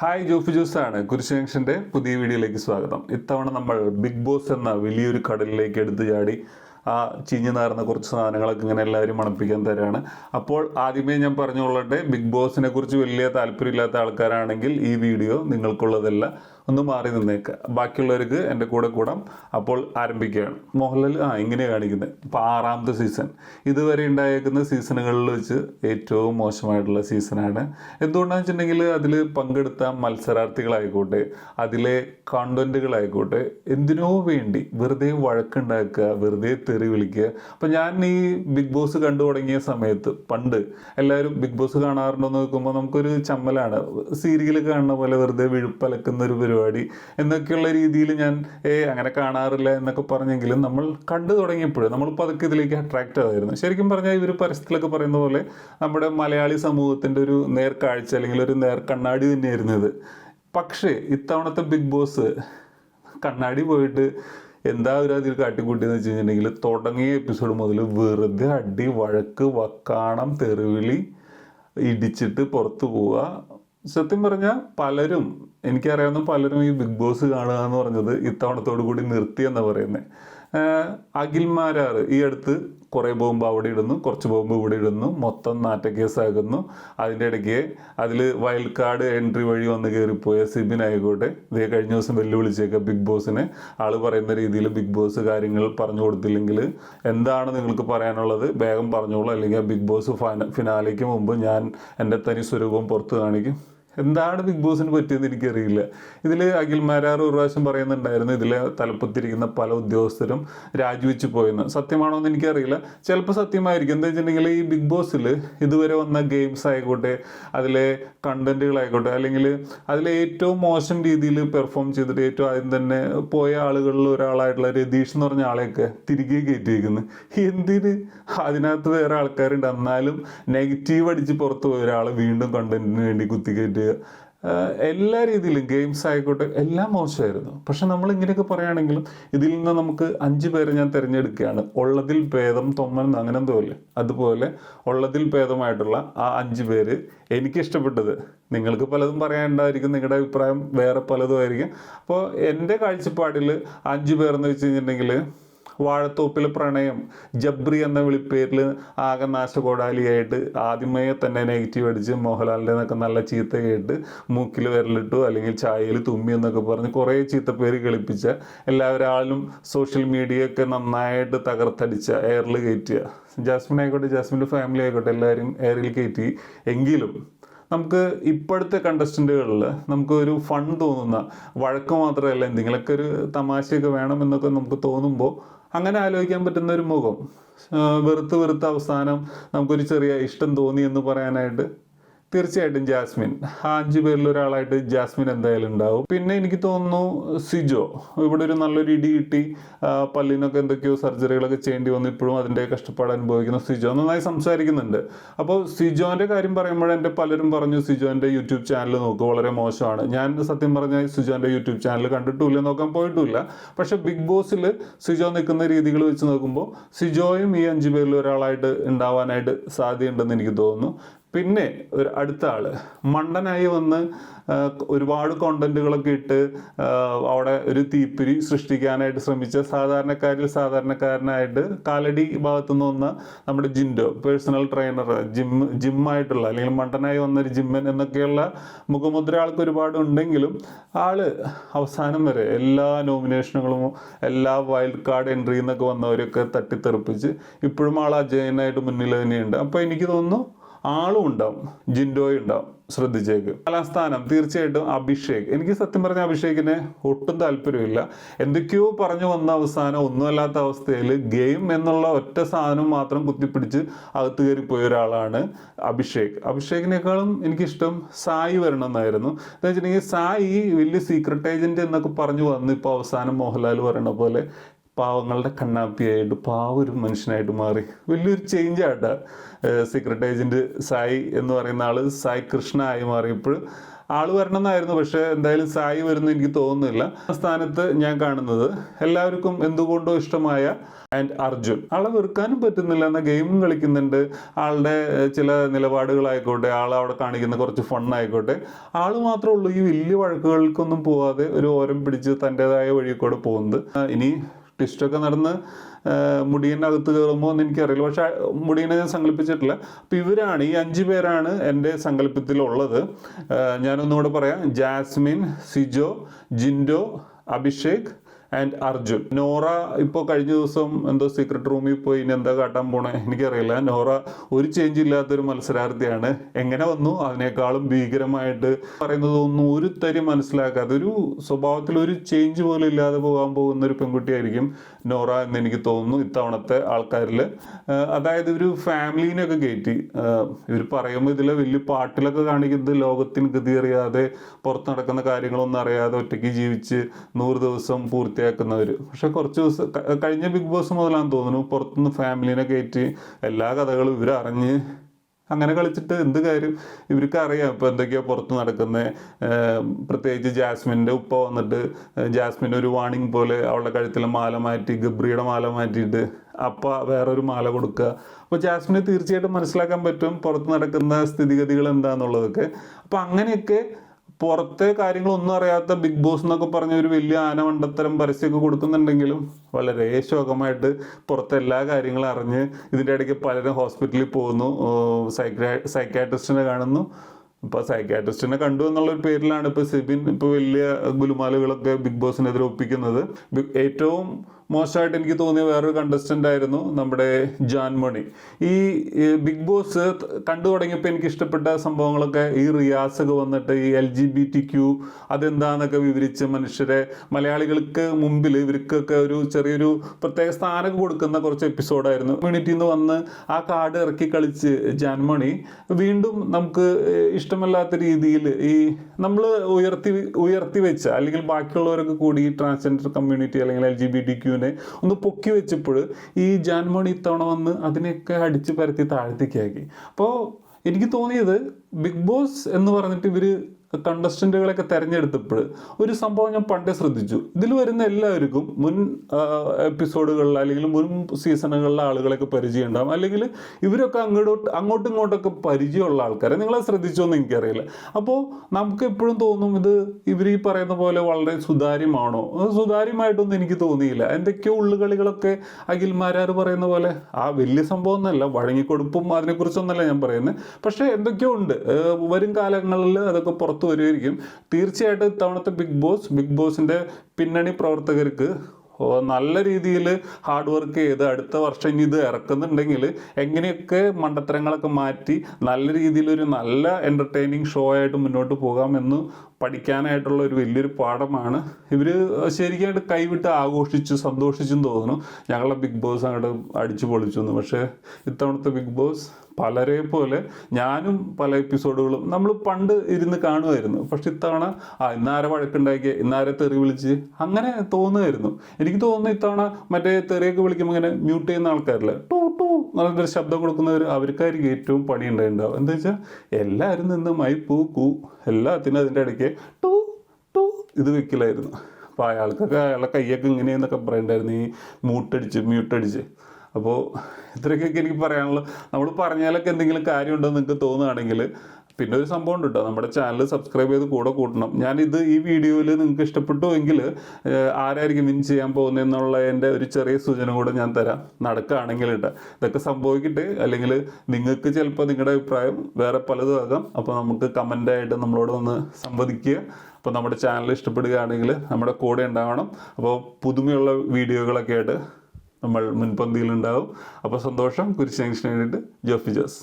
Hi Jofi Jose ആണ് കുരിശ് ജംഗ്ഷന്റെ പുതിയ വീഡിയോയിലേക്ക് സ്വാഗതം. ഇത്തവണ നമ്മൾ ബിഗ് ബോസ് എന്ന വലിയൊരു കടലിലേക്ക് എടുത്തു ചാടി ആ ചീഞ്ഞു നാർന്ന കുറച്ച് സാധനങ്ങളൊക്കെ ഇങ്ങനെ എല്ലാവരും മണപ്പിക്കാൻ തരാണ്. അപ്പോൾ ആദ്യമേ ഞാൻ പറഞ്ഞുകൊള്ളട്ടെ ബിഗ് ബോസിനെ കുറിച്ച് വലിയ താല്പര്യമില്ലാത്ത ആൾക്കാരാണെങ്കിൽ ഈ വീഡിയോ നിങ്ങൾക്കുള്ളതല്ല. ഒന്ന് മാറി നിന്നേക്കുക ബാക്കിയുള്ളവർക്ക് എന്റെ കൂടെ കൂടാം. അപ്പോൾ ആരംഭിക്കുകയാണ്. മോഹൻലാൽ ആ ഇങ്ങനെ കാണിക്കുന്നത്. ഇപ്പോൾ ആറാമത്തെ സീസൺ ഇതുവരെ ഉണ്ടായേക്കുന്ന സീസണുകളിൽ വെച്ച് ഏറ്റവും മോശമായിട്ടുള്ള സീസണാണ് എന്തുകൊണ്ടാണെന്ന് വെച്ചിട്ടുണ്ടെങ്കിൽ അതിൽ പങ്കെടുത്ത മത്സരാർത്ഥികളായിക്കോട്ടെ അതിലെ കോണ്ടന്റുകളായിക്കോട്ടെ എന്തിനോ വേണ്ടി വെറുതെ വഴക്കുണ്ടാക്കുക വെറുതെ തെറി വിളിക്കുക. അപ്പം ഞാൻ ഈ ബിഗ് ബോസ് കണ്ടു തുടങ്ങിയ സമയത്ത് പണ്ട് എല്ലാവരും ബിഗ് ബോസ് കാണാറുണ്ടോ എന്ന് നോക്കുമ്പോൾ നമുക്കൊരു ചമ്മലാണ്. സീരിയൽ കാണുന്ന പോലെ വെറുതെ വിഴുപ്പലക്കുന്ന ഒരു പരിപാടി എന്നൊക്കെയുള്ള രീതിയിൽ ഞാൻ ഏ അങ്ങനെ കാണാറില്ല എന്നൊക്കെ പറഞ്ഞെങ്കിലും നമ്മൾ കണ്ടു തുടങ്ങിയപ്പോൾ നമ്മളിപ്പോൾ അതൊക്കെ ഇതിലേക്ക് അട്രാക്റ്റ് ആയിരുന്നു ശരിക്കും പറഞ്ഞാൽ ഇവർ പരസ്യത്തിലൊക്കെ പറയുന്ന പോലെ നമ്മുടെ മലയാളി സമൂഹത്തിന്റെ ഒരു നേർക്കാഴ്ച അല്ലെങ്കിൽ ഒരു നേർ കണ്ണാടി തന്നെയായിരുന്നു ഇത്. പക്ഷേ ഇത്തവണത്തെ ബിഗ് ബോസ് കണ്ണാടി പോയിട്ട് എന്താ ഒരു അതിൽ കാട്ടിക്കൂട്ടിയെന്ന് വെച്ച് കഴിഞ്ഞിട്ടുണ്ടെങ്കിൽ തുടങ്ങിയ എപ്പിസോഡ് മുതൽ വെറുതെ അടി വഴക്ക് വക്കാണം തെറിവിളി ഇടിച്ചിട്ട് പുറത്തു പോവുക സത്യം പറഞ്ഞാൽ പലരും എനിക്കറിയാവുന്ന പലരും ഈ ബിഗ് ബോസ് കാണുക എന്ന് പറഞ്ഞത് ഇത്തവണത്തോടു കൂടി നിർത്തി എന്നാണ് പറയുന്നത് അഖിൽമാരാറ് ഈ അടുത്ത് കുറേ ബോംബ് അവിടെ ഇടുന്നു കുറച്ച് ബോംബ് ഇവിടെ ഇടുന്നു മൊത്തം നാറ്റക്കേസാകുന്നു അതിന്റെ ഇടയ്ക്ക് അതിൽ വൈൽഡ് കാർഡ് എൻട്രി വഴി വന്ന് കയറിപ്പോയ സിബിൻ ആയിക്കോട്ടെ ഇതേ കഴിഞ്ഞ ദിവസം വെല്ലുവിളിച്ചേക്ക ബിഗ് ബോസിനെ. ആൾ പറയുന്ന രീതിയിൽ ബിഗ് ബോസ് കാര്യങ്ങൾ പറഞ്ഞു കൊടുത്തില്ലെങ്കിൽ എന്താണ് നിങ്ങൾക്ക് പറയാനുള്ളത്? വേഗം പറഞ്ഞോളൂ അല്ലെങ്കിൽ ബിഗ് ബോസ് ഫിനാലയ്ക്ക് മുമ്പ് ഞാൻ എന്റെ തനി സ്വരൂപം പുറത്ത് കാണിക്കും. എന്താണ് ബിഗ് ബോസിന് പറ്റിയെന്ന് എനിക്കറിയില്ല. ഇതിൽ അഖിൽ മാരാർ ഒരു പ്രാവശ്യം പറയുന്നുണ്ടായിരുന്നു ഇതിലെ തലപ്പത്തിരിക്കുന്ന പല ഉദ്യോഗസ്ഥരും രാജിവെച്ച് പോയെന്ന്. സത്യമാണോ എന്ന് എനിക്കറിയില്ല. ചിലപ്പോൾ സത്യമായിരിക്കും. എന്താ വെച്ചിട്ടുണ്ടെങ്കിൽ ഈ ബിഗ് ബോസിൽ ഇതുവരെ വന്ന ഗെയിംസ് ആയിക്കോട്ടെ അതിലെ കണ്ടന്റുകളായിക്കോട്ടെ അല്ലെങ്കിൽ അതിലെ ഏറ്റവും മോശം രീതിയിൽ പെർഫോം ചെയ്തിട്ട് ഏറ്റവും ആദ്യം തന്നെ പോയ ആളുകളിൽ ഒരാളായിട്ടുള്ള രതീഷ് എന്ന് പറഞ്ഞ ആളെയൊക്കെ തിരികെ കയറ്റിയിരിക്കുന്നു എന്തിന്? അതിനകത്ത് വേറെ ആൾക്കാരുണ്ട്. എന്നാലും നെഗറ്റീവ് അടിച്ച് പുറത്ത് പോയ ഒരാൾ വീണ്ടും കണ്ടന്റിന് വേണ്ടി കുത്തിക്കയറ്റുക ആഹ് എല്ലാ രീതിയിലും ഗെയിംസ് ആയിക്കോട്ടെ എല്ലാം മോശമായിരുന്നു. പക്ഷെ നമ്മൾ ഇങ്ങനെയൊക്കെ പറയുകയാണെങ്കിലും ഇതിൽ നിന്ന് നമുക്ക് അഞ്ച് പേരെ ഞാൻ തിരഞ്ഞെടുക്കുകയാണ്. ഉള്ളതിൽ ഭേദം തൊമ്മൻ എന്ന് അങ്ങനെ എന്തോ അല്ലേ? അതുപോലെ ഉള്ളതിൽ ഭേദമായിട്ടുള്ള ആ അഞ്ച് പേര് എനിക്ക് ഇഷ്ടപ്പെട്ടത് നിങ്ങൾക്ക് പലതും പറയാനുണ്ടായിരിക്കും നിങ്ങളുടെ അഭിപ്രായം വേറെ പലതും ആയിരിക്കും. അപ്പോൾ എന്റെ കാഴ്ചപ്പാടിൽ അഞ്ച് പേരെന്ന് വെച്ച് കഴിഞ്ഞിട്ടുണ്ടെങ്കിൽ വാഴത്തോപ്പിലെ പ്രണയം ജബ്രി എന്ന വിളിപ്പേരിൽ ആകെ നാശകോടാലിയായിട്ട് ആദ്യമേ തന്നെ നെഗറ്റീവ് അടിച്ച് മോഹൻലാലിന്റെ നിന്നൊക്കെ നല്ല ചീത്ത കേട്ട് മൂക്കിൽ വിരലിട്ടു അല്ലെങ്കിൽ ചായയിൽ തുമ്മി എന്നൊക്കെ പറഞ്ഞ് കുറേ ചീത്തപ്പേര് കളിപ്പിച്ച എല്ലാവരാളും സോഷ്യൽ മീഡിയ ഒക്കെ നന്നായിട്ട് തകർത്തടിച്ച എയറിൽ കയറ്റുക ജാസ്മിൻ ആയിക്കോട്ടെ ജാസ്മിന്റെ ഫാമിലി ആയിക്കോട്ടെ എല്ലാവരും എയറിൽ കയറ്റി എങ്കിലും നമുക്ക് ഇപ്പോഴത്തെ കണ്ടസ്റ്റന്റുകളിൽ നമുക്ക് ഒരു ഫൺ തോന്നുന്ന വഴക്ക് മാത്രമല്ല എന്തെങ്കിലുമൊക്കെ ഒരു തമാശയൊക്കെ വേണമെന്നൊക്കെ നമുക്ക് തോന്നുമ്പോൾ അങ്ങനെ ആലോചിക്കാൻ പറ്റുന്ന ഒരു മുഖം. വെറുത്ത് വെറുത്ത് അവസാനം നമുക്കൊരു ചെറിയ ഇഷ്ടം തോന്നി എന്ന് പറയാനായിട്ട് തീർച്ചയായിട്ടും ജാസ്മിൻ. ആ അഞ്ച് പേരിൽ ഒരാളായിട്ട് ജാസ്മിൻ എന്തായാലും ഉണ്ടാവും. പിന്നെ എനിക്ക് തോന്നുന്നു സിജോ. ഇവിടെ ഒരു നല്ലൊരു ഇടി കിട്ടി. പല്ലിനൊക്കെ എന്തൊക്കെയോ സർജറികളൊക്കെ ചെയ്യേണ്ടി വന്നു. ഇപ്പോഴും അതിന്റെ കഷ്ടപ്പാട് അനുഭവിക്കുന്ന സിജോ. നന്നായി സംസാരിക്കുന്നുണ്ട്. അപ്പോൾ സിജോന്റെ കാര്യം പറയുമ്പോൾ എന്റെ പലരും പറഞ്ഞു സിജോന്റെ യൂട്യൂബ് ചാനൽ നോക്കുക വളരെ മോശമാണ്. ഞാൻ സത്യം പറഞ്ഞാൽ സിജോന്റെ യൂട്യൂബ് ചാനൽ കണ്ടിട്ടില്ല നോക്കാൻ പോയിട്ടില്ല പക്ഷെ ബിഗ് ബോസിൽ സിജോ നിൽക്കുന്ന രീതികൾ വെച്ച് നോക്കുമ്പോൾ സിജോയും ഈ അഞ്ച് പേരിൽ ഒരാളായിട്ട് ഉണ്ടാവാനായിട്ട് സാധ്യതയുണ്ടെന്ന് എനിക്ക് തോന്നുന്നു. പിന്നെ ഒരു അടുത്ത ആൾ. മണ്ടനായി വന്ന് ഒരുപാട് കോണ്ടന്റുകളൊക്കെ ഇട്ട് അവിടെ ഒരു തീപ്പിരി സൃഷ്ടിക്കാനായിട്ട് ശ്രമിച്ച സാധാരണക്കാരിൽ സാധാരണക്കാരനായിട്ട് കാലടി ഭാഗത്തു നിന്ന് വന്ന നമ്മുടെ ജിൻഡോ പേഴ്സണൽ ട്രെയിനർ ജിം ജിമ്മായിട്ടുള്ള അല്ലെങ്കിൽ മണ്ടനായി വന്ന ഒരു ജിമ്മൻ എന്നൊക്കെയുള്ള മുഖമുദ്ര ആൾക്ക് ഒരുപാട് ഉണ്ടെങ്കിലും ആൾ അവസാനം വരെ എല്ലാ നോമിനേഷനുകളും എല്ലാ വൈൽഡ് കാർഡ് എൻട്രി എന്നൊക്കെ വന്നവരൊക്കെ തട്ടിത്തെറിപ്പിച്ച് ഇപ്പോഴും ആൾ അജയനായിട്ട് മുന്നിൽ തന്നെയുണ്ട്. അപ്പോൾ എനിക്ക് തോന്നുന്നു ആളും ഉണ്ടാവും ജിൻഡോയും ഉണ്ടാവും. ശ്രദ്ധിച്ചേക്ക്. കലാസ്ഥാനം തീർച്ചയായിട്ടും അഭിഷേക്. എനിക്ക് സത്യം പറഞ്ഞ അഭിഷേകിനെ ഒട്ടും താല്പര്യമില്ല. എന്തൊക്കെയോ പറഞ്ഞു വന്ന അവസാനം ഒന്നുമല്ലാത്ത അവസ്ഥയിൽ ഗെയിം എന്നുള്ള ഒറ്റ സാധനം മാത്രം കുത്തിപ്പിടിച്ച് അകത്ത് കയറി പോയ ഒരാളാണ് അഭിഷേക്. അഭിഷേകിനേക്കാളും എനിക്കിഷ്ടം സായി വരണം എന്നായിരുന്നു. എന്താ വെച്ചിട്ടുണ്ടെങ്കിൽ സായി വലിയ സീക്രട്ട് ഏജന്റ് എന്നൊക്കെ പറഞ്ഞു വന്ന് ഇപ്പോൾ അവസാനം മോഹൻലാൽ പറയണ പോലെ പാവങ്ങളുടെ കണ്ണാപ്പിയായിട്ട് പാവ ഒരു മനുഷ്യനായിട്ട് മാറി. വലിയൊരു ചേഞ്ച് ആട്ടാ. സീക്രട്ട് ഏജന്റ് സായി എന്ന് പറയുന്ന ആൾ സായി കൃഷ്ണ ആയി മാറിയപ്പോൾ ആൾ വരണമെന്നായിരുന്നു. പക്ഷേ എന്തായാലും സായി വരുന്നു എനിക്ക് തോന്നുന്നില്ല. സ്ഥാനത്ത് ഞാൻ കാണുന്നത് എല്ലാവർക്കും എന്തുകൊണ്ടോ ഇഷ്ടമായ ആൻഡ് അർജുൻ. ആളെ വെറുക്കാനും പറ്റുന്നില്ല. എന്ന ഗെയിമും കളിക്കുന്നുണ്ട്. ആളുടെ ചില നിലപാടുകളായിക്കോട്ടെ ആൾ അവിടെ കാണിക്കുന്ന കുറച്ച് ഫണ്ണായിക്കോട്ടെ ആൾ മാത്രമേ ഉള്ളൂ. ഈ വലിയ വഴക്കുകൾക്കൊന്നും പോവാതെ ഒരു ഓരം പിടിച്ച് തന്റെതായ വഴി കൂടെ പോകുന്നത് ഇനി ട്വിസ്റ്റൊക്കെ നടന്ന് മുടിയന്റെ അകത്ത് കയറുമ്പോൾ എന്ന് എനിക്കറിയില്ല. പക്ഷെ മുടിയനെ ഞാൻ സങ്കല്പിച്ചിട്ടില്ല. അപ്പം ഇവരാണ് ഈ അഞ്ച് പേരാണ് എന്റെ സങ്കല്പത്തിലുള്ളത്. ഞാനൊന്നുകൂടെ പറയാം. ജാസ്മിൻ സിജോ ജിൻഡോ അഭിഷേക് ആൻഡ് അർജുൻ. നോറ ഇപ്പോൾ കഴിഞ്ഞ ദിവസം എന്തോ സീക്രട്ട് റൂമിൽ പോയി ഇനി എന്താ കാട്ടാൻ പോണേ എനിക്കറിയില്ല. നോറ ഒരു ചേഞ്ച് ഇല്ലാത്തൊരു മത്സരാർത്ഥിയാണ്. എങ്ങനെ വന്നു? അതിനേക്കാളും ഭീകരമായിട്ട് പറയുന്നത് ഒന്നും ഒരു തരി മനസ്സിലാക്കാതെ ഒരു സ്വഭാവത്തിൽ ഒരു ചേഞ്ച് പോലും ഇല്ലാതെ പോകാൻ പോകുന്ന ഒരു പെൺകുട്ടിയായിരിക്കും നോറ എന്ന് എനിക്ക് തോന്നുന്നു ഇത്തവണത്തെ ആൾക്കാരിൽ അതായത് ഒരു ഫാമിലീനെയൊക്കെ കയറ്റി. ഇവർ പറയുമ്പോൾ ഇതിലെ വലിയ പാട്ടിലൊക്കെ കാണിക്കുന്നത് ലോകത്തിന് ഗതി അറിയാതെ പുറത്ത് നടക്കുന്ന കാര്യങ്ങളൊന്നും അറിയാതെ ഒറ്റയ്ക്ക് ജീവിച്ച് നൂറ് ദിവസം പൂർത്തിയാക്കുന്നവർ പക്ഷെ കുറച്ച് ദിവസം കഴിഞ്ഞ ബിഗ് ബോസ് മുതലാണെന്ന് തോന്നുന്നു. പുറത്തുനിന്ന് ഫാമിലിനെ കയറ്റി എല്ലാ കഥകളും ഇവർ അറിഞ്ഞ് അങ്ങനെ കളിച്ചിട്ട് എന്ത് കാര്യം? ഇവർക്ക് അറിയാം ഇപ്പോൾ എന്തൊക്കെയാണ് പുറത്ത് നടക്കുന്നത് പ്രത്യേകിച്ച് ജാസ്മിന്റെ ഉപ്പ വന്നിട്ട് ജാസ്മിൻ ഒരു വാണിംഗ് പോലെ അവളുടെ കഴുത്തിൽ മാല മാറ്റി ഗബ്രിയുടെ മാല മാറ്റിയിട്ട് അപ്പ വേറൊരു മാല കൊടുക്കുക. അപ്പോൾ ജാസ്മിന് തീർച്ചയായിട്ടും മനസ്സിലാക്കാൻ പറ്റും പുറത്ത് നടക്കുന്ന സ്ഥിതിഗതികൾ എന്താണെന്നുള്ളതൊക്കെ അപ്പോൾ അങ്ങനെയൊക്കെ പുറത്തെ കാര്യങ്ങളൊന്നും അറിയാത്ത ബിഗ് ബോസ് എന്നൊക്കെ പറഞ്ഞ ഒരു വലിയ ആന മണ്ടത്തരം പരസ്യമൊക്കെ കൊടുക്കുന്നുണ്ടെങ്കിലും വളരെ ശോകമായിട്ട് പുറത്തെ എല്ലാ കാര്യങ്ങളും അറിഞ്ഞ് ഇതിന്റെ ഇടയ്ക്ക് പലരും ഹോസ്പിറ്റലിൽ പോകുന്നു. സൈക്രാ സൈക്കാട്രിസ്റ്റിനെ കാണുന്നു. ഇപ്പോൾ സൈക്കാട്രിസ്റ്റിനെ കണ്ടു എന്നുള്ള ഒരു പേരിലാണ് ഇപ്പോൾ സിബിൻ ഇപ്പോൾ വലിയ ഗുലുമാലുകളൊക്കെ ബിഗ് ബോസിനെതിരെ ഒപ്പിക്കുന്നത്. ഏറ്റവും മോശമായിട്ട് എനിക്ക് തോന്നിയ വേറൊരു കണ്ടസ്റ്റന്റ് ആയിരുന്നു നമ്മുടെ ജാൻമണി ഈ ബിഗ് ബോസ് കണ്ടു തുടങ്ങിയപ്പോൾ എനിക്ക് ഇഷ്ടപ്പെട്ട സംഭവങ്ങളൊക്കെ ഈ റിയാസ് ഒക്കെ വന്നിട്ട് ഈ L G B T Q അതെന്താന്നൊക്കെ വിവരിച്ച് മനുഷ്യരെ മലയാളികൾക്ക് മുമ്പിൽ ഇവർക്കൊക്കെ ഒരു ചെറിയൊരു പ്രത്യേക സ്ഥാനം കൊടുക്കുന്ന കുറച്ച് എപ്പിസോഡായിരുന്നു കമ്മ്യൂണിറ്റിയിൽ നിന്ന് വന്ന് ആ കാർഡ് ഇറക്കി കളിച്ച് ജാൻമണി വീണ്ടും നമുക്ക് ഇഷ്ടമല്ലാത്ത രീതിയിൽ ഈ നമ്മൾ ഉയർത്തി ഉയർത്തി വെച്ച അല്ലെങ്കിൽ ബാക്കിയുള്ളവരൊക്കെ കൂടി ട്രാൻസ്ജെൻഡർ കമ്മ്യൂണിറ്റി അല്ലെങ്കിൽ എൽ ജി ബി ടി ക്യൂവിനെ ഒന്ന് പൊക്കി വെച്ചപ്പോൾ ഈ ജാൻമോണി ഇത്തവണ വന്ന് അതിനെയൊക്കെ അടിച്ച് പരത്തി താഴ്ത്തിക്കാക്കി അപ്പോൾ എനിക്ക് തോന്നിയത് ബിഗ് ബോസ് എന്ന് പറഞ്ഞിട്ട് ഇവർ കണ്ടസ്റ്റന്റുകളൊക്കെ തിരഞ്ഞെടുത്തപ്പോൾ ഒരു സംഭവം ഞാൻ പണ്ടേ ശ്രദ്ധിച്ചു. ഇതിൽ വരുന്ന എല്ലാവർക്കും മുൻ എപ്പിസോഡുകളിൽ അല്ലെങ്കിൽ മുൻ സീസണുകളിലെ ആളുകളൊക്കെ പരിചയം ഉണ്ടാകും അല്ലെങ്കിൽ ഇവരൊക്കെ അങ്ങോട്ട് അങ്ങോട്ടും ഇങ്ങോട്ടൊക്കെ പരിചയമുള്ള ആൾക്കാരെ. നിങ്ങളെ ശ്രദ്ധിച്ചോന്ന് എനിക്കറിയില്ല. അപ്പോൾ നമുക്ക് എപ്പോഴും തോന്നും ഇത് ഇവർ ഈ പറയുന്ന പോലെ വളരെ സുതാര്യമാണോ? സുതാര്യമായിട്ടൊന്നും എനിക്ക് തോന്നിയില്ല. എന്തൊക്കെയോ ഉള്ളുകളികളൊക്കെ അഖിൽമാരാർ പറയുന്ന പോലെ ആ വലിയ സംഭവം ഒന്നല്ല വഴങ്ങിക്കൊടുപ്പും അതിനെക്കുറിച്ചൊന്നല്ല ഞാൻ പറയുന്നത്. പക്ഷേ എന്തൊക്കെയോ ഉണ്ട്. വരും കാലങ്ങളിൽ അതൊക്കെ പുറത്തു വരുമായിരിക്കും തീർച്ചയായിട്ടും ഇത്തവണത്തെ ബിഗ് ബോസ് ബിഗ് ബോസിന്റെ പിന്നണി പ്രവർത്തകർക്ക് നല്ല രീതിയിൽ ഹാർഡ് വർക്ക് ചെയ്ത് അടുത്ത വർഷം ഇനി ഇത് ഇറക്കുന്നുണ്ടെങ്കിൽ എങ്ങനെയൊക്കെ മണ്ടത്തരങ്ങളൊക്കെ മാറ്റി നല്ല രീതിയിലൊരു നല്ല എന്റർടൈനിങ് ഷോ ആയിട്ട് മുന്നോട്ട് പോകാമെന്ന് പഠിക്കാനായിട്ടുള്ള ഒരു വലിയൊരു പാഠമാണ്. ഇവർ ശരിക്കായിട്ട് കൈവിട്ട് ആഘോഷിച്ചു സന്തോഷിച്ചും തോന്നുന്നു. ഞങ്ങളുടെ ബിഗ് ബോസ് അങ്ങോട്ട് അടിച്ചു പൊളിച്ചു എന്ന്. പക്ഷേ ഇത്തവണത്തെ ബിഗ് ബോസ് പലരെ പോലെ ഞാനും പല എപ്പിസോഡുകളും നമ്മൾ പണ്ട് ഇരുന്ന് കാണുമായിരുന്നു. പക്ഷെ ഇത്തവണ ആ ഇന്നാരെ വഴക്കുണ്ടാക്കിയ? ഇന്നാരെ തെറി വിളിച്ച്? അങ്ങനെ തോന്നുമായിരുന്നു. എനിക്ക് തോന്നുന്നു ഇത്തവണ മറ്റേ തെറിയൊക്കെ വിളിക്കുമ്പോൾ ഇങ്ങനെ മ്യൂട്ട് ചെയ്യുന്ന ആൾക്കാരില്ല? ടൂ ടൂ എന്നൊരു ശബ്ദം കൊടുക്കുന്നവർ അവർക്കായിരിക്കും ഏറ്റവും പണി ഉണ്ടായിട്ടുണ്ടാവും എന്താ വെച്ചാൽ എല്ലാവരും നിന്ന് മൈ പൂ കൂ എല്ലാത്തിനും അതിന്റെ ഇടയ്ക്ക് ടൂ ടൂ ഇത് വെക്കില്ലായിരുന്നു അപ്പോൾ അയാൾക്കൊക്കെ അയാളുടെ കൈയൊക്കെ ഇങ്ങനെയെന്നൊക്കെ പറയണ്ടായിരുന്നു. ഈ മൂട്ടടിച്ച് മ്യൂട്ടടിച്ച് അപ്പോൾ ഇത്രയൊക്കെ എനിക്ക് പറയാനുള്ളു. നമ്മൾ പറഞ്ഞാലൊക്കെ എന്തെങ്കിലും കാര്യമുണ്ടെന്ന് നിങ്ങൾക്ക് തോന്നുകയാണെങ്കിൽ പിന്നെ ഒരു സംഭവം ഉണ്ട് കേട്ടോ നമ്മുടെ ചാനൽ സബ്സ്ക്രൈബ് ചെയ്ത് കൂടെ കൂട്ടണം. ഞാനിത് ഈ വീഡിയോയിൽ നിങ്ങൾക്ക് ഇഷ്ടപ്പെട്ടു എങ്കിൽ ആരായിരിക്കും വിൻ ചെയ്യാൻ പോകുന്നതെന്നുള്ള എന്റെ ഒരു ചെറിയ സൂചന കൂടെ ഞാൻ തരാം. നടക്കുകയാണെങ്കിൽ കേട്ടോ ഇതൊക്കെ സംഭവിക്കട്ടെ. അല്ലെങ്കിൽ നിങ്ങൾക്ക് ചിലപ്പോൾ നിങ്ങളുടെ അഭിപ്രായം വേറെ പലതും ആകാം. അപ്പോൾ നമുക്ക് കമന്റായിട്ട് നമ്മളോട് ഒന്ന് സംവദിക്കുക. അപ്പോൾ നമ്മുടെ ചാനൽ ഇഷ്ടപ്പെടുകയാണെങ്കിൽ നമ്മുടെ കൂടെ ഉണ്ടാവണം. അപ്പോൾ പുതുമയുള്ള വീഡിയോകളൊക്കെ ആയിട്ട് നമ്മൾ മുൻപന്തിയിലുണ്ടാവും. അപ്പോൾ സന്തോഷം. കുരിശ് ജംഗ്ഷന് വേണ്ടിയിട്ട് ജോഫി ജോസ്.